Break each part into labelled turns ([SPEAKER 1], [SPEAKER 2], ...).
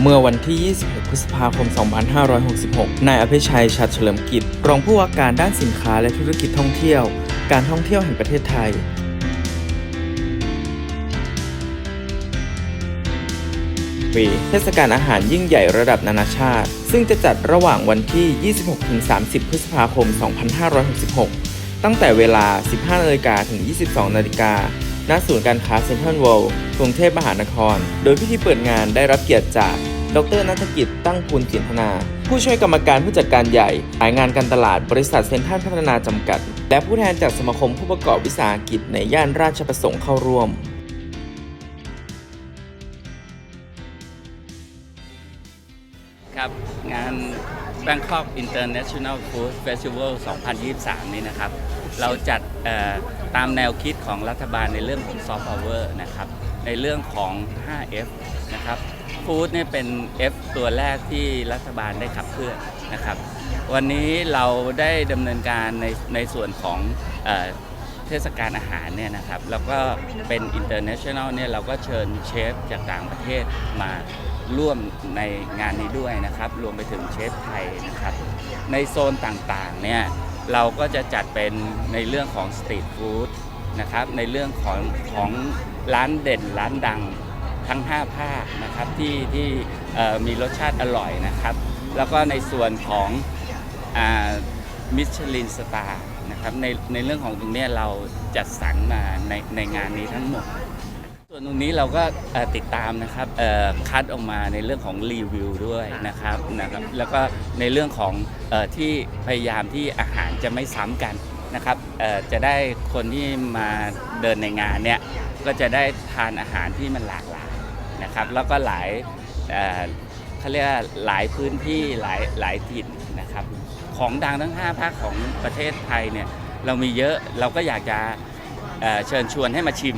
[SPEAKER 1] เมื่อวันที่ 26 พฤษภาคม 2566 นายอภิชัยชัดเฉลิมกิจ รองผู้ว่าการด้านสินค้าและธุรกิจท่องเที่ยว การท่องเที่ยวแห่งประเทศไทยปีเทศกาลอาหารยิ่งใหญ่ระดับนานาชาติ ซึ่งจะจัดระหว่างวันที่ 26-30 พฤษภาคม 2566 ตั้งแต่เวลา 15นาฬิกาถึง 22นาฬิกา ณศูนย์การค้าเซ็นทรัลเวิลด์กรุงเทพมหานคร โดยพิธีเปิดงานได้รับเกียรติจาก ดรนัฐกิจตั้งภูลสินธนา ผู้ช่วยกรรมการผู้จัดการใหญ่สายงานการตลาดบริษัทเซ็นทรัลพัฒนาจำกัด และผู้แทนจากสมาคมผู้ประกอบวิสาหกิจในย่านราชประสงค์เข้าร่วม
[SPEAKER 2] ครับงาน Bangkok International Food Festival 2023 นี้นะครับ เราจัดตามแนวคิดของรัฐบาลในเรื่องของ Soft Power นะครับ ในเรื่องของ 5F นะครับฟู้ดเนี่ยเป็น F ตัวแรกที่รัฐบาลได้ขับเคลื่อนนะครับ วันนี้เราได้ดำเนินการในในส่วนของ ทศกาลอาหารเนี่ยนะครับ แล้วก็เป็น international เนี่ยเราก็เชิญเชฟจากต่างประเทศมาร่วมในงานนี้ด้วยนะครับ รวมไปถึงเชฟไทยนะครับ ในโซนต่างๆเนี่ยเราก็จะจัดเป็นในเรื่องของสตรีทฟู้ดนะครับ ในเรื่องของของร้านเด่นร้านดังทั้ง 5 ภาคนะครับที่ที่มีรสชาติอร่อยนะครับ แล้วก็ในส่วนของมิชลินสตาร์ นะครับในในเรื่องของตรงเนี้ยเราจัดสรรมาในในงานนี้ทั้งหมด ส่วนตรงนี้เราก็เอ่อติดตามนะครับเอ่อคัดออกมาในเรื่องของรีวิวด้วยนะครับนะครับแล้วก็ในเรื่องของเออที่พยายามที่อาหารจะไม่ซ้ำกันนะครับเอ่อจะได้คนที่มาเดินในงานเนี้ยก็จะได้ทานอาหารที่มันหลากหลายนะครับแล้วก็หลายเอ่อเขาเรียกว่าหลายพื้นที่หลายหลายถิ่นนะครับ ของดังทั้ง 5 ภาคของประเทศไทยเนี่ยเรามีเยอะเราก็อยากจะเอ่อเชิญชวนให้มาชิม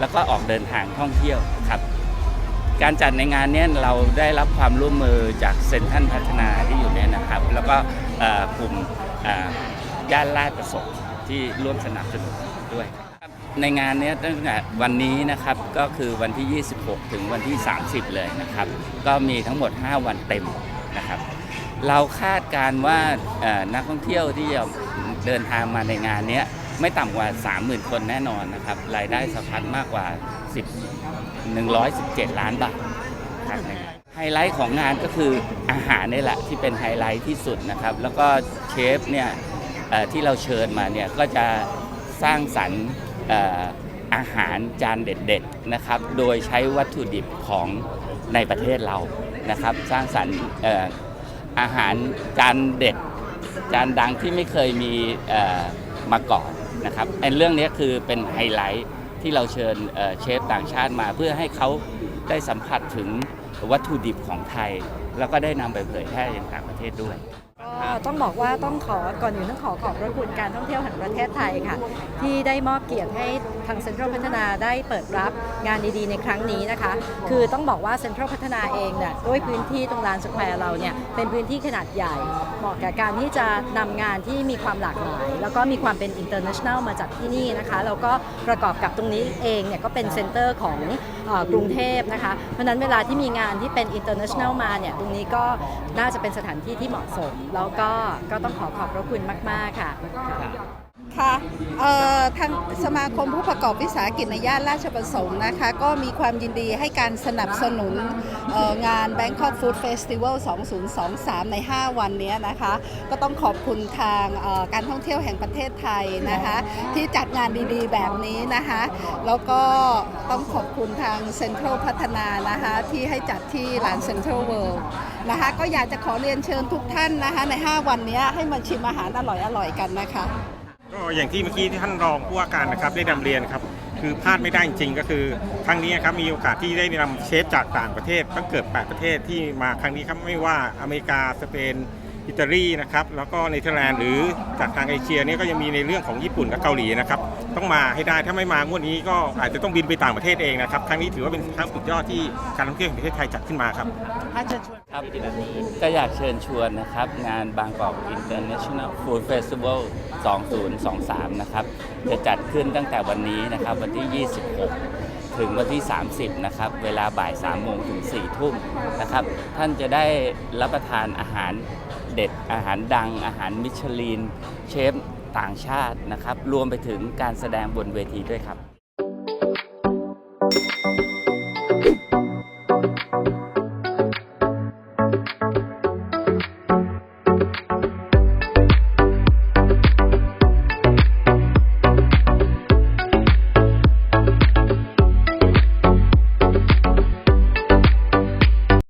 [SPEAKER 2] แล้วก็ออกเดินทางท่องเที่ยวครับ การจัดในงานเนี้เราได้รับความร่วมมือจากเซ็นทรัลพัฒนาที่อยู่เนี่ยนะครับ แล้วก็เอ่อกลุ่มเอ่อย่านลาดประสงค์ที่ร่วมสนับสนุนด้วยครับในงานเนี้ตั้งแต่วันนี้นะครับก็คือวันที่ 26 ถึงวันที่ 30 เลยนะครับ ก็มีทั้งหมด 5 วันเต็มนะครับ เราคาดการณ์ว่านักท่องเที่ยวที่จะเดินทางมาในงานนี้ไม่ต่ำกว่า 30,000 คนแน่นอนนะครับ รายได้สะพัดมากกว่า 10 117 ล้านบาทครับไฮไลท์ของงานก็คืออาหารนี่แหละที่เป็นไฮไลท์ที่สุดนะครับ แล้วก็เชฟเนี่ยที่เราเชิญมาเนี่ยก็จะสร้างสรรค์อาหารจานเด็ดๆนะครับ โดยใช้วัตถุดิบของในประเทศเรานะครับ สร้างสรรค์ อาหารจานเด็ด จานดังที่ไม่เคยมีมาก่อนนะครับไอ้เรื่องนี้คือเป็นไฮไลท์ที่เราเชิญเอ่อเชฟต่างชาติมา เพื่อให้เขาได้สัมผัสถึงวัตถุดิบของไทย แล้วก็ได้นำไปเผยแพร่ยังต่างประเทศด้วย
[SPEAKER 3] ก็ต้องบอกว่าต้องขอก่อนอื่นต้องขอขอบพระคุณการท่องเที่ยวแห่งประเทศไทยค่ะ ที่ได้มอบเกียรติให้ ทางเซ็นทรัลพัฒนาได้เปิดรับงานดีๆ ในครั้งนี้นะคะ คือต้องบอกว่าเซ็นทรัลพัฒนาเองเนี่ยด้วยพื้นที่ตรงลานสแควร์เราเนี่ยเป็นพื้นที่ขนาดใหญ่เหมาะกับการที่จะนำงานที่มีความหลากหลาย แล้วก็มีความเป็น international มาจากที่นี่นะคะแล้วก็ประกอบกับตรงนี้เองเนี่ยก็เป็นเซ็นเตอร์ของกรุงเทพนะคะเพราะนั้นเวลาที่มีงานที่เป็น international มาเนี่ยตรงนี้ก็น่าจะเป็นสถานที่ที่เหมาะสม แล้วก็ก็ต้องขอขอบพระคุณมาก ๆ ค่ะ
[SPEAKER 4] ค่ะทางสมาคมผู้ประกอบวิสาหกิจในย่านราชประสงค์นะคะ ก็มีความยินดีให้การสนับสนุนเอ่องาน Bangkok Food Festival 2023 ใน 5 วันนี้นะคะ ก็ต้องขอบคุณทางการท่องเที่ยวแห่งประเทศไทยนะคะ ที่จัดงานดีๆ แบบนี้นะคะ แล้วก็ต้องขอบคุณทางเซ็นทรัลพัฒนานะคะ ที่ให้จัดที่ลานเซ็นทรัลเวิลด์นะคะ ก็อยากจะขอเรียนเชิญทุกท่านนะคะใน 5 วันนี้ให้มาชิมอาหารอร่อยๆกันนะคะ
[SPEAKER 5] ก็อย่างที่เมื่อกี้ที่ท่านรองผู้ว่าการนะครับได้นำเรียนครับคือพลาดไม่ได้จริงๆ ก็คือครั้งนี้ครับมีโอกาสที่ได้นำเชฟจากต่างประเทศตั้งเกือบ8ประเทศที่มาครั้งนี้ครับไม่ว่าอเมริกาสเปน อิตาลีนะครับแล้วก็เนเธอร์แลนด์หรือจากทางเอเชียเนี่ยก็ยังมีในเรื่องของญี่ปุ่นและเกาหลีนะครับต้องมาให้ได้ถ้าไม่มางวดนี้ก็อาจจะต้องบินไปต่างประเทศเองนะครับครั้งนี้ถือว่าเป็นครั้งสุดยอดที่การท่องเที่ยวแห่งประเทศไทยจัดขึ้นมาครับถ้าเชิญชวน
[SPEAKER 2] ครับก็อยากเชิญชวนนะครับงานบางกอก International Food Festival 2023 นะครับจะจัดขึ้นตั้งแต่วันนี้นะครับวันที่ 26ถึงวันที่ 30 นะครับ เวลาบ่าย3โมงถึง4ทุ่มนะครับ ท่านจะได้รับประทานอาหาร เด็ดอาหารดัง อาหารมิชลิน เชฟต่างชาตินะครับ รวมไปถึงการแสดงบนเวทีด้วยครับ